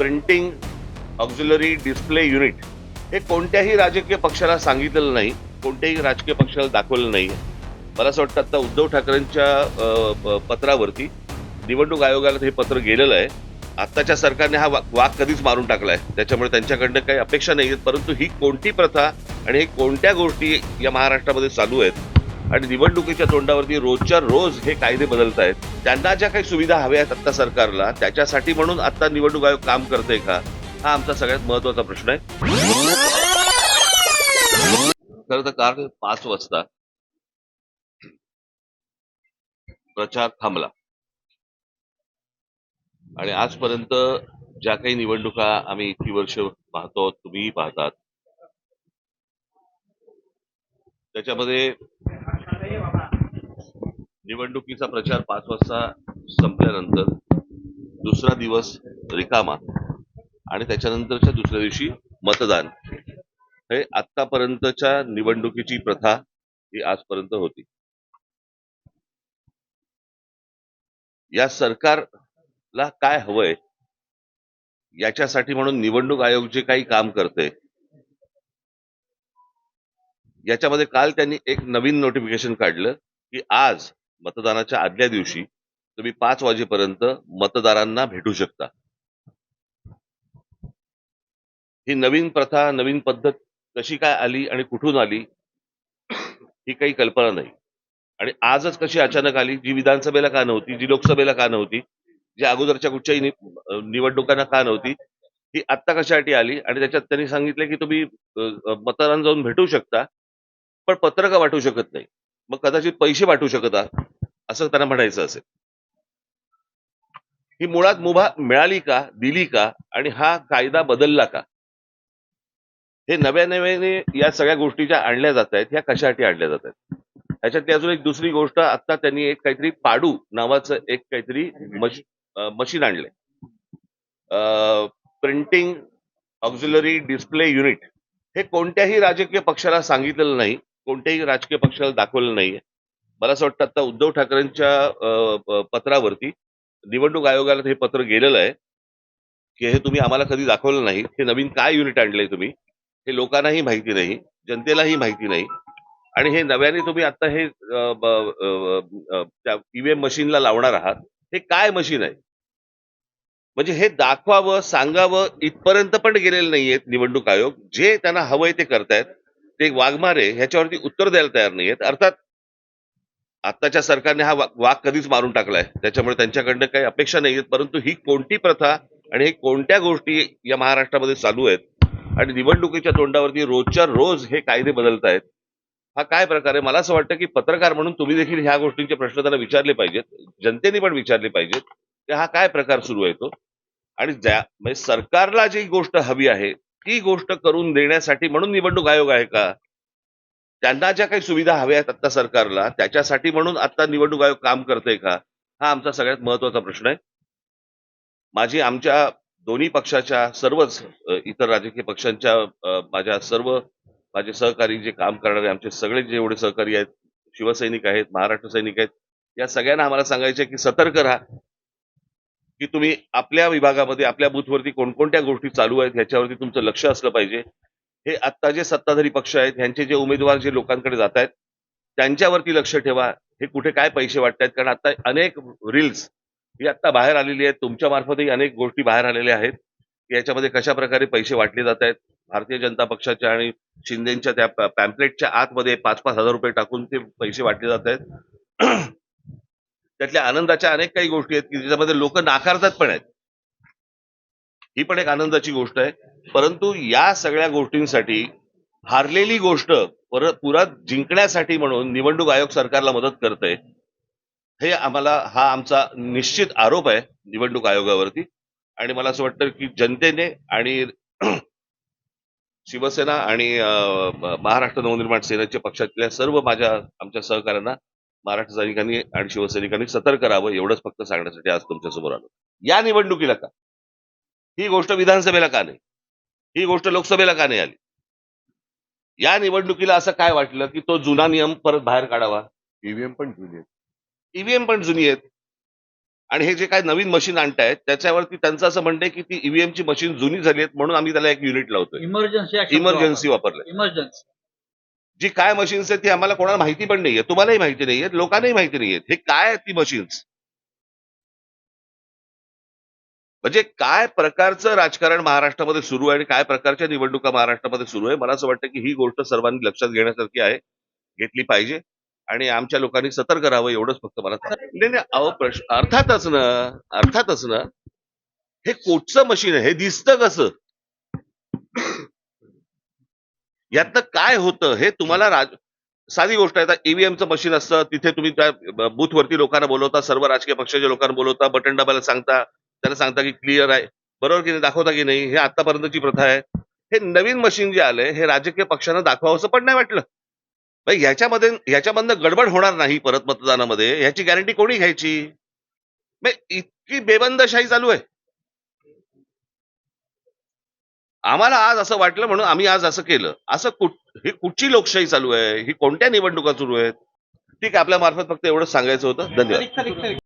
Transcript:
Printing auxiliary display unit हे कोणत्याही राजकीय पक्षाला सांगितलेलं नाही कोणत्याही राजकीय पक्षाला दाखवलं नाही मला असं वाटतं आता उद्धव ठाकरेंच्या प- पत्रावरती निवडणूक आयोगाला हे पत्र गेलेलं आहे. आत्ताच्या सरकारने हा वा- कधीच मारून टाकला आहे त्याच्यामुळे त्यांच्याकडनं काही अपेक्षा नाही आहेत परंतु ही कोणती प्रथा आणि हे कोणत्या गोष्टी या महाराष्ट्रामध्ये चालू आहेत आणि निवडणुकीच्या तोंडावरती रोजच्या रोज हे कायदे बदलत आहेत त्यांना ज्या काही सुविधा हव्या आहेत आत्ता सरकारला त्याच्यासाठी म्हणून आता निवडणूक आयोग काम करतंय का? हा आमचा सगळ्यात महत्त्वाचा प्रश्न आहे. खरं तर काल पाच वाजता प्रचार थांबला. आणि आजपर्यंत ज्या काही निवडणुका आम्ही इतकी वर्ष पाहतो तुम्हीही पाहतात. त्याच्यामध्ये निवडणुकीचा प्रचार पाच वाजता संपल्यानंतर दुसरा दिवस रिकामा आणि त्याच्यानंतरच्या दुसऱ्या दिवशी मतदान. हे आतापर्यंतच्या निवडणुकीची प्रथा ही आजपर्यंत होती. या सरकारला काय हवंय? याच्यासाठी म्हणून निवडणूक आयोग जे काही काम करते याच्यामध्ये काल त्यांनी एक नवीन नोटिफिकेशन काढलं की आज मतदानाच्या आदल्या दिवशी तुम्ही पाच वाजेपर्यंत मतदारांना भेटू शकता. ही नवीन प्रथा नवीन पद्धत कशी काय आली आणि कुठून आली ही काही कल्पना नाही. आणि आजच कशी अचानक आली जी विधानसभेला का नव्हती जी लोकसभेला का नव्हती जी अगोदरच्या कुठच्याही निवडणुकांना का नव्हती ही आत्ता कशासाठी आली? आणि त्याच्यात त्यांनी सांगितलं की तुम्ही मतदारांना जाऊन भेटू शकता पण पत्रक वाटू शकत नाही. मग कदाचित पैसे वाटू शकत आहात असं त्यांना म्हणायचं असेल. ही मुळात मुभा मिळाली का दिली का आणि हा कायदा बदलला का? हे नव्या नव्याने या सगळ्या गोष्टी ज्या आणल्या जात आहेत ह्या कशासाठी आणल्या जात आहेत? ह्याच्यातली अजून एक दुसरी गोष्ट आता त्यांनी एक काहीतरी पाडू नावाचं एक काहीतरी मशीन आणलंय. प्रिंटिंग ऑक्झिलरी डिस्प्ले युनिट हे कोणत्याही राजकीय पक्षाला सांगितलेलं नाही. कोणत्याही राजकीय पक्षाला दाखवलं नाहीये. मला असं वाटतं आता उद्धव ठाकरेंच्या पत्रावरती निवडणूक आयोगाला हे पत्र गेलेलं आहे की हे तुम्ही आम्हाला कधी दाखवलं नाही. हे नवीन काय युनिट आणलंय तुम्ही? हे लोकांनाही माहिती नाही जनतेलाही माहिती नाही. आणि हे नव्याने तुम्ही आता हे त्या ईव्हीएम मशीनला लावणार आहात हे काय मशीन आहे? म्हणजे हे दाखवावं सांगावं इथपर्यंत पण गेलेलं नाहीयेत निवडणूक आयोग. जे त्यांना हवंय ते करतायत. ते वाघमारे ह्याच्यावरती उत्तर द्यायला तयार नाही आहेत अर्थात आत्ताच्या सरकारने हा वाघ कधीच मारून टाकलाय. त्याच्यामुळे त्यांच्याकडनं काही अपेक्षा नाहीयेत. परंतु ही कोणती प्रथा आणि हे कोणत्या गोष्टी या महाराष्ट्रामध्ये चालू आहेत आणि निवडणुकीच्या तोंडावरती रोजच्या रोज हे कायदे बदलत आहेत हा काय प्रकार आहे? मला असं वाटतं की पत्रकार म्हणून तुम्ही देखील ह्या गोष्टींचे प्रश्न त्यांना विचारले पाहिजेत. जनतेने पण विचारले पाहिजेत की हा काय प्रकार सुरू आहे तो? आणि ज्या म्हणजे सरकारला जी गोष्ट हवी आहे ती गोष्ट करून देण्यासाठी म्हणून निवडणूक आयोग आहे का? त्यांना ज्या काही सुविधा हव्या आहेत आता सरकारला त्याच्यासाठी म्हणून आता निवडणूक आयोग काम करतोय का? हा आमचा सगळ्यात महत्त्वाचा प्रश्न आहे. माझी आमच्या दोन्ही पक्षाच्या सर्वच इतर राजकीय पक्षांच्या माझ्या सर्व माझे सहकारी जे काम करणारे आमचे सगळे जेवढे सहकारी आहेत शिवसैनिक आहेत महाराष्ट्र सैनिक आहेत या सगळ्यांना आम्हाला सांगायचे की सतर्क राहा. की तुम्ही आपल्या विभागामध्ये आपल्या बूथवरती कोणकोणत्या गोष्टी चालू आहेत ह्याच्यावरती तुमचं लक्ष असलं पाहिजे. हे आत्ता जे सत्ताधारी पक्ष आहेत ह्यांचे जे उमेदवार जे लोकांकडे जात आहेत त्यांच्यावरती लक्ष ठेवा. हे कुठे काय पैसे वाटत कारण आता अनेक रील्स ही आत्ता बाहेर आलेली आहेत. तुमच्या मार्फतही अनेक गोष्टी बाहेर आलेल्या आहेत. की याच्यामध्ये कशा प्रकारे पैसे वाटले जात आहेत? भारतीय जनता पक्षाच्या आणि शिंदेच्या त्या पॅम्पलेटच्या आतमध्ये पाच पाच हजार रुपये टाकून ते पैसे वाटले जात आहेत. त्यातल्या आनंदाच्या अनेक काही गोष्टी आहेत की ज्याच्यामध्ये लोक नाकारतात पण आहेत. ही पण एक आनंदाची गोष्ट आहे. परंतु या सगळ्या गोष्टींसाठी हारलेली गोष्ट परत पुरात जिंकण्यासाठी म्हणून निवडणूक आयोग सरकारला मदत करते हे आम्हाला हा आमचा निश्चित आरोप आहे निवडणूक आयोगावरती. आणि मला असं वाटतं की जनतेने आणि शिवसेना आणि महाराष्ट्र नवनिर्माण सेनेच्या पक्षातल्या सर्व माझ्या आमच्या सहकाऱ्यांना महाराष्ट्र सैनिकांनी आणि शिवसैनिकांनी सतर्क राहावं एवढंच फक्त सांगण्यासाठी आज तुमच्यासमोर आलो. या निवडणुकीला का? ही गोष्ट विधानसभेला का नाही? ही गोष्ट लोकसभेला का नाही आली? या निवडणुकीला असं काय वाटलं की तो जुना नियम परत बाहेर काढावा? ईव्हीएम पण जुनी आहेत. ईव्हीएम पण जुनी आहेत. आणि हे जे काय नवीन मशीन आणतायत त्याच्यावरती त्यांचं असं म्हणणं आहे की ती ईव्हीएमची मशीन जुनी झाली आहेत म्हणून आम्ही त्याला एक युनिट लावतोय. इमर्जन्सी इमर्जन्सी वापरलंय. इमर्जन्सी जी काय मशीन्स आहेत ती आम्हाला कोणाला माहिती पण नाहीये. तुम्हालाही माहिती नाहीये लोकांनाही माहिती नाहीये. हे काय आहेत ती मशीन्स म्हणजे काय प्रकारचं राजकारण महाराष्ट्रामध्ये सुरू आहे आणि काय प्रकारच्या निवडणुका महाराष्ट्रामध्ये सुरू आहे? मला असं वाटतं की ही गोष्ट सर्वांनी लक्षात घेण्यासारखी आहे घेतली पाहिजे आणि आमच्या लोकांनी सतर्क राहावं एवढंच फक्त मला नाही नाही अहो प्रश्न अर्थातच ना अर्थातच ना हे कोटचं मशीन आहे? हे दिसतं कसं? यातनं काय होतं हे तुम्हाला राज साधी गोष्ट आहे. आता ईव्हीएमचं मशीन असतं तिथे तुम्ही त्या बूथवरती लोकांना बोलवता सर्व राजकीय पक्षाच्या लोकांना बोलवता बटन दाबायला सांगता त्यांना सांगता की क्लिअर आहे. बरोबर की नाही दाखवता की नाही हे आतापर्यंतची प्रथा आहे. हे नवीन मशीन जे आलंय हे राजकीय पक्षांना दाखवावंसं पण नाही वाटलं. ह्याच्यामध्ये ह्याच्यामधनं गडबड होणार नाही परत मतदानामध्ये ह्याची गॅरंटी कोणी घ्यायची? इतकी बेबंदशाही चालू आहे. आम्हाला आज असं वाटलं म्हणून आम्ही आज असं केलं. असं कुठ ही कुठची लोकशाही चालू आहे? ही कोणत्या निवडणुका सुरू आहेत? ठीक आहे आपल्या मार्फत फक्त एवढंच सांगायचं होतं. धन्यवाद.